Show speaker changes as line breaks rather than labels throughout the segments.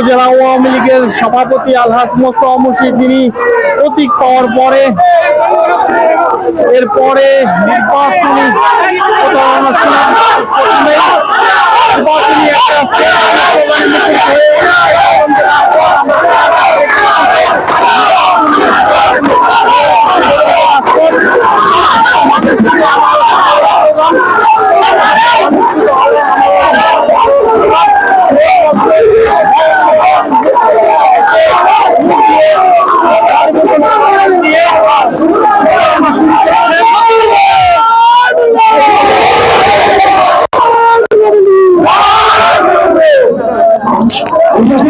উপজেলা আওয়ামী লীগের সভাপতি আলহাজ মোস্তফা মুর্শিদ তিনি প্রতীক পাওয়ার পরে এরপরে নির্বাচনী নির্বাচনী একটা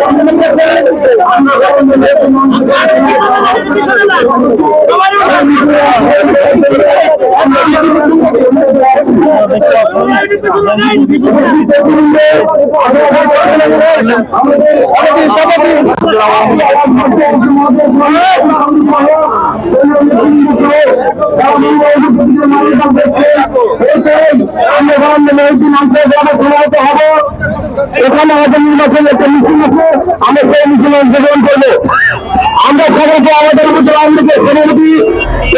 হয়ে উপজেলা আওয়ামী
এখানে আমাদের নির্বাচন একটা মিছিল আছে, আমরা সেই মিছিলে অংশগ্রহণ করব। আমরা সকলকে আমাদের উপর আওয়ামী সভাপতি,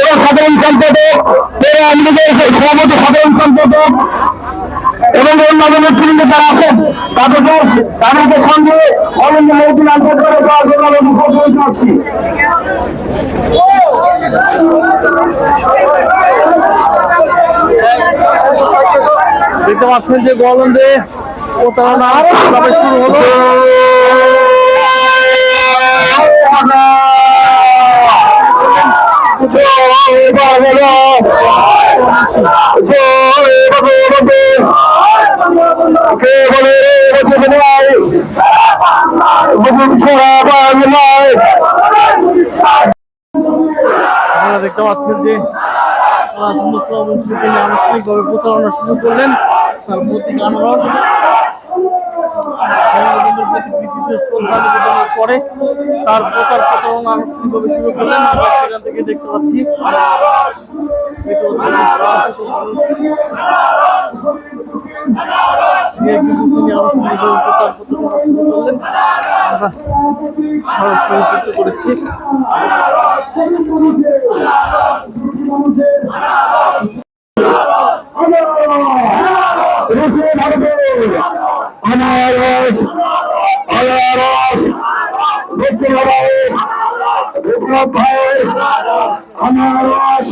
এরা সাধারণ সম্পাদক, এরা আওয়ামী সভাপতি, সাধারণ সম্পাদক, এবং অন্যান্য নেতৃবৃন্দ যারা আছেন তাদেরকে তাদেরকে সঙ্গে অনন্য মৌদিন আন্তর্জাতিক করার জন্য আমরা মুখোমুখি করছি
দেখতে পাচ্ছেন যে গোয়ালন্দে প্রতারণা কীভাবে শুরু হলো? আপনারা দেখতে পাচ্ছেন যে আজ মুস্তফা আনুষ্ঠানিকভাবে শুরু করলেন। তার প্রতীক আনারস বঙ্গবন্ধুর পরে তার প্রচার প্রচারণা আনুষ্ঠানিকভাবে শুরু করলেন আমরা সেখান থেকে দেখতে পাচ্ছি। তিনি আনুষ্ঠানিকভাবে প্রচার করেছি।
আনারস আনারস বিপ্লব ভাই বিপ্লব ভাই আনারস